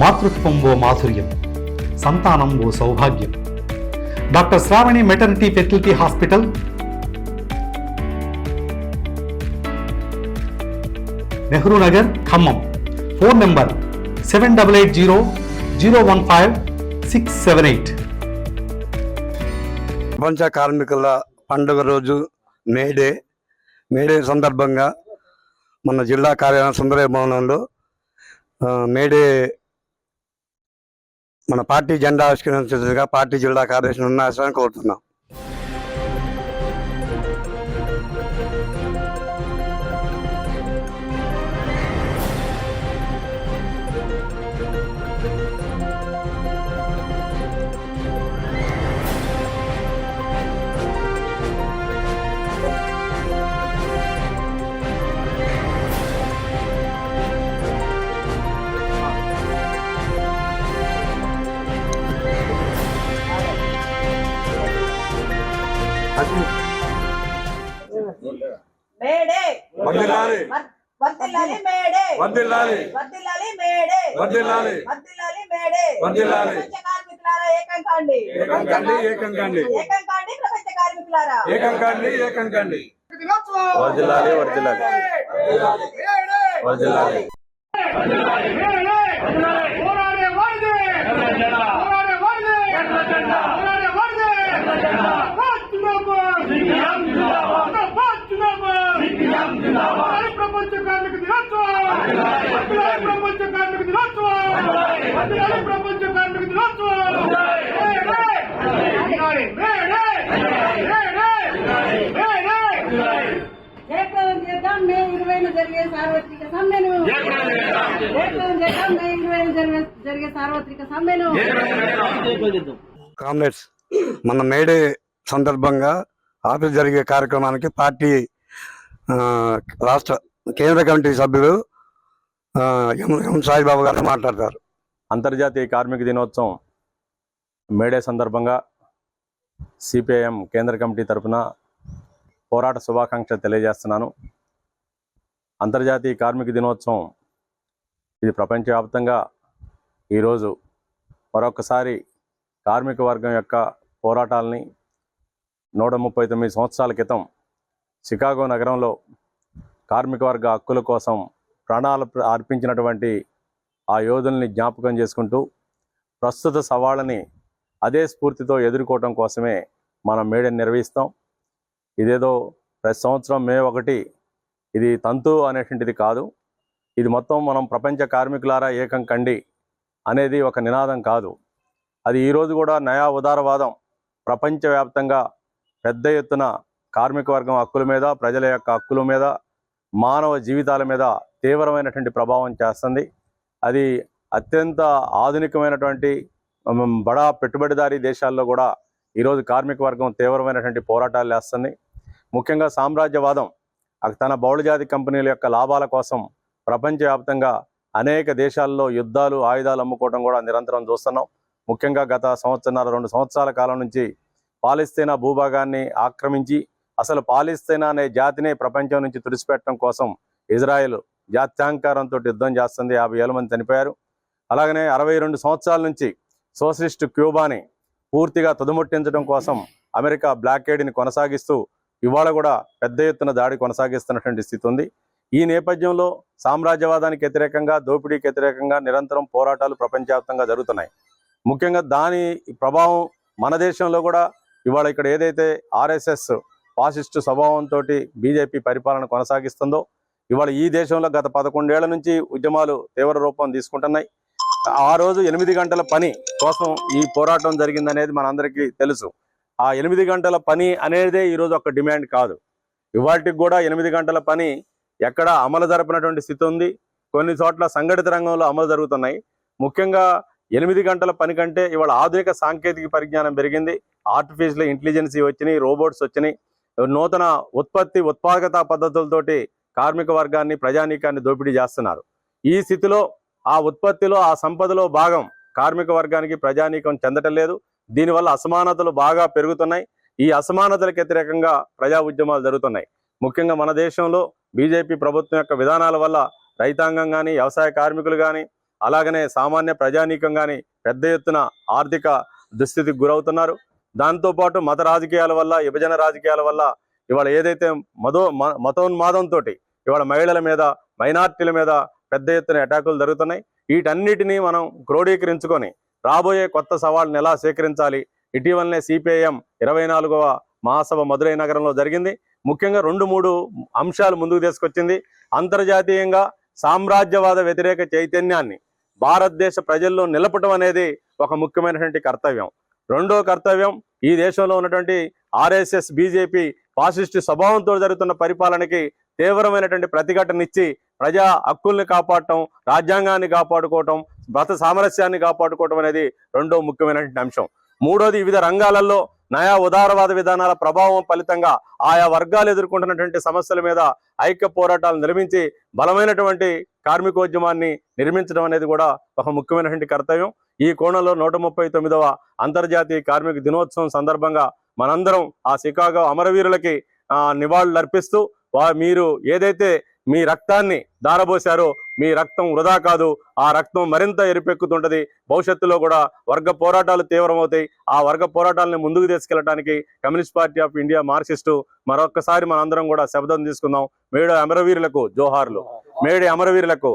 మాతృత్వం ఓ మాధుర్యం సంతానం ఓ సౌభాగ్యం. Doctor Shravani maternity facility hospital. Nehru Nagar Khammam. Phone number seven double eight zero zero one five six seven eight. ప్రపంచ కార్మికుల పండుగ రోజు మేడే మేడే సందర్భంగా మన జిల్లా కార్యాలయం సుందరయ భవనంలో మేడే మన పార్టీ జెండా ఆవిష్కరించగా పార్టీ జిల్లా కార్యదర్శి ఉన్నాయని కోరుతున్నాం. మేడే. వర్ధిల్లాలి వర్- వర్ధిల్లాలి మేడే. వర్ధిల్లాలి వర్ధిల్లాలి మేడే. వర్ధిల్లాలి మేడే. వర్ధిల్లాలి. ప్రపంచ కార్మికులారా ఏకం కాండి. ఏకం కాండి ఏకం కాండి. ఏకం కాండి ప్రపంచ కార్మికులారా. ఏకం కాండి ఏకం కాండి. వర్ధిల్లాలి వర్ధిల్లాలి వర్ధిల్లాలి ప్రపంచ కార్మిక దినోత్సవం ప్రపంచ కార్మిక దినోత్సవం ప్రపంచ కార్మిక దినోత్సవం! జయప్రదం చేద్దాం మే ఇరవైన జరిగే సార్వత్రిక సమ్మెను. జయప్రదం చేద్దాం మే ఇరవైన జరిగే జరిగే సార్వత్రిక సమ్మెను. కామ్రేడ్స్ మన మేడే సందర్భంగా ఆఫీస్ జరిగే కార్యక్రమానికి పార్టీ ఆ, రాష్ట్ర కేంద్ర కమిటీ సభ్యులు ఆ, ఎం ఎం సాయిబాబు గారు మాట్లాడతారు. అంతర్జాతీయ కార్మిక దినోత్సవం మేడే సందర్భంగా సిపిఐఎం కేంద్ర కమిటీ తరపున పోరాట శుభాకాంక్షలు తెలియజేస్తున్నాను. అంతర్జాతీయ కార్మిక దినోత్సవం ఇది ప్రపంచవ్యాప్తంగా ఈరోజు మరొకసారి కార్మిక వర్గం యొక్క పోరాటాలని నూట ముప్పై తొమ్మిది సంవత్సరాల క్రితం చికాగో నగరంలో కార్మిక వర్గ హక్కుల కోసం ప్రాణాలు అర్పించినటువంటి ఆ యోధుల్ని జ్ఞాపకం చేసుకుంటూ ప్రస్తుత సవాళ్ళని అదే స్ఫూర్తితో ఎదుర్కోవటం కోసమే మనం మేడని నిర్వహిస్తాం. ఇదేదో ప్రతి సంవత్సరం మే ఒకటి ఇది తంతు అనేటువంటిది కాదు. ఇది మొత్తం మనం ప్రపంచ కార్మికులారా ఏకం కండి అనేది ఒక నినాదం కాదు. అది ఈరోజు కూడా నయా ఉదారవాదం ప్రపంచవ్యాప్తంగా పెద్ద ఎత్తున కార్మిక వర్గం హక్కుల మీద ప్రజల యొక్క హక్కుల మీద మానవ జీవితాల మీద తీవ్రమైనటువంటి ప్రభావం చేస్తుంది. అది అత్యంత ఆధునికమైనటువంటి బడా పెట్టుబడిదారీ దేశాల్లో కూడా ఈరోజు కార్మిక వర్గం తీవ్రమైనటువంటి పోరాటాలు వేస్తుంది ముఖ్యంగా సామ్రాజ్యవాదం తన బహుళజాతి కంపెనీల యొక్క లాభాల కోసం ప్రపంచవ్యాప్తంగా అనేక దేశాల్లో యుద్ధాలు ఆయుధాలు అమ్ముకోవడం కూడా నిరంతరం చూస్తున్నాం. ముఖ్యంగా గత సంవత్సరాల రెండు సంవత్సరాల కాలం నుంచి పాలిస్తీనా భూభాగాన్ని ఆక్రమించి అసలు పాలిస్తీనా అనే జాతినే ప్రపంచం నుంచి తుడిచిపెట్టడం కోసం ఇజ్రాయెల్ జాత్యాంకారంతో యుద్ధం చేస్తుంది. యాభై వేల మంది చనిపోయారు. అలాగనే అరవై రెండు సంవత్సరాల నుంచి సోషలిస్టు క్యూబాని పూర్తిగా తుదముట్టించడం కోసం అమెరికా బ్లాకేడ్ని కొనసాగిస్తూ ఇవాళ కూడా పెద్ద ఎత్తున దాడి కొనసాగిస్తున్నటువంటి స్థితి ఉంది. ఈ నేపథ్యంలో సామ్రాజ్యవాదానికి వ్యతిరేకంగా దోపిడీకి వ్యతిరేకంగా నిరంతరం పోరాటాలు ప్రపంచవ్యాప్తంగా జరుగుతున్నాయి. ముఖ్యంగా దాని ప్రభావం మన దేశంలో కూడా ఇవాళ ఇక్కడ ఏదైతే ఆర్ఎస్ఎస్ ఫాసిస్టు స్వభావంతో బీజేపీ పరిపాలన కొనసాగిస్తుందో ఇవాళ ఈ దేశంలో గత పదకొండేళ్ళ నుంచి ఉద్యమాలు తీవ్ర రూపం తీసుకుంటున్నాయి. ఆ రోజు ఎనిమిది గంటల పని కోసం ఈ పోరాటం జరిగిందనేది మనందరికీ తెలుసు. ఆ ఎనిమిది గంటల పని అనేదే ఈరోజు ఒక డిమాండ్ కాదు. ఇవాటికి కూడా ఎనిమిది గంటల పని ఎక్కడ అమలు జరపినటువంటి స్థితి ఉంది. కొన్ని చోట్ల సంఘటిత రంగంలో అమలు జరుగుతున్నాయి. ముఖ్యంగా ఎనిమిది గంటల పని కంటే ఇవాళ ఆధునిక సాంకేతిక పరిజ్ఞానం పెరిగింది. ఆర్టిఫిషియల్ ఇంటెలిజెన్సీ వచ్చినాయి రోబోట్స్ వచ్చినాయి. నూతన ఉత్పత్తి ఉత్పాదకత పద్ధతులతోటి కార్మిక వర్గాన్ని ప్రజానీకాన్ని దోపిడీ చేస్తున్నారు. ఈ స్థితిలో ఆ ఉత్పత్తిలో ఆ సంపదలో భాగం కార్మిక వర్గానికి ప్రజానీకం చెందటం లేదు. దీనివల్ల అసమానతలు బాగా పెరుగుతున్నాయి. ఈ అసమానతలకు వ్యతిరేకంగా ప్రజా ఉద్యమాలు జరుగుతున్నాయి. ముఖ్యంగా మన దేశంలో బీజేపీ ప్రభుత్వం యొక్క విధానాల వల్ల రైతాంగం కానీ వ్యవసాయ కార్మికులు కానీ అలాగనే సామాన్య ప్రజానీకం కానీ పెద్ద ఎత్తున ఆర్థిక దుస్థితికి గురవుతున్నారు. దాంతోపాటు మత రాజకీయాల వల్ల విభజన రాజకీయాల వల్ల ఇవాళ ఏదైతే మదో మ- మతోన్మాదంతో ఇవాళ మహిళల మీద మైనార్టీల మీద పెద్ద ఎత్తున అటాకులు జరుగుతున్నాయి. వీటన్నిటినీ మనం క్రోడీకరించుకొని రాబోయే కొత్త సవాళ్ళని ఎలా స్వీకరించాలి? ఇటీవలనే సిపిఐఎం ఇరవై నాలుగవ మహాసభ మధురై నగరంలో జరిగింది. ముఖ్యంగా రెండు మూడు అంశాలు ముందుకు తీసుకొచ్చింది. అంతర్జాతీయంగా సామ్రాజ్యవాద వ్యతిరేక చైతన్యాన్ని భారతదేశ ప్రజల్లో నిలపటం అనేది ఒక ముఖ్యమైనటువంటి కర్తవ్యం. రెండో కర్తవ్యం ఈ దేశంలో ఉన్నటువంటి ఆర్ఎస్ఎస్ బీజేపీ ఫాసిస్ట్ స్వభావంతో జరుగుతున్న పరిపాలనకి తీవ్రమైనటువంటి ప్రతిఘటనిచ్చి ప్రజా హక్కుల్ని కాపాడటం రాజ్యాంగాన్ని కాపాడుకోవటం మత సామరస్యాన్ని కాపాడుకోవటం అనేది రెండో ముఖ్యమైనటువంటి అంశం. మూడోది వివిధ రంగాలలో నయా ఉదారవాద విధానాల ప్రభావం ఫలితంగా ఆయా వర్గాలు ఎదుర్కొంటున్నటువంటి సమస్యల మీద ఐక్య పోరాటాలు నిర్మించి బలమైనటువంటి కార్మికోద్యమాన్ని నిర్మించడం అనేది కూడా ఒక ముఖ్యమైనటువంటి కర్తవ్యం. ఈ కోణంలో నూట ముప్పై తొమ్మిదవ అంతర్జాతీయ కార్మిక దినోత్సవం సందర్భంగా మనందరం ఆ సికాగో అమరవీరులకి నివాళులు అర్పిస్తూ మీరు ఏదైతే మీ రక్తాన్ని దారబోశారో మీ రక్తం వృధా కాదు ఆ రక్తం మరింత ఎరిపెక్కుతుంటది. భవిష్యత్తులో కూడా వర్గ పోరాటాలు తీవ్రమవుతాయి. ఆ వర్గ పోరాటాలను ముందుకు తీసుకెళ్ళడానికి Communist Party of India Marxist మరొక్కసారి మనందరం కూడా శబ్దం తీసుకుందాం. మేడు అమరవీరులకు జోహార్లు. మేడి అమరవీరులకు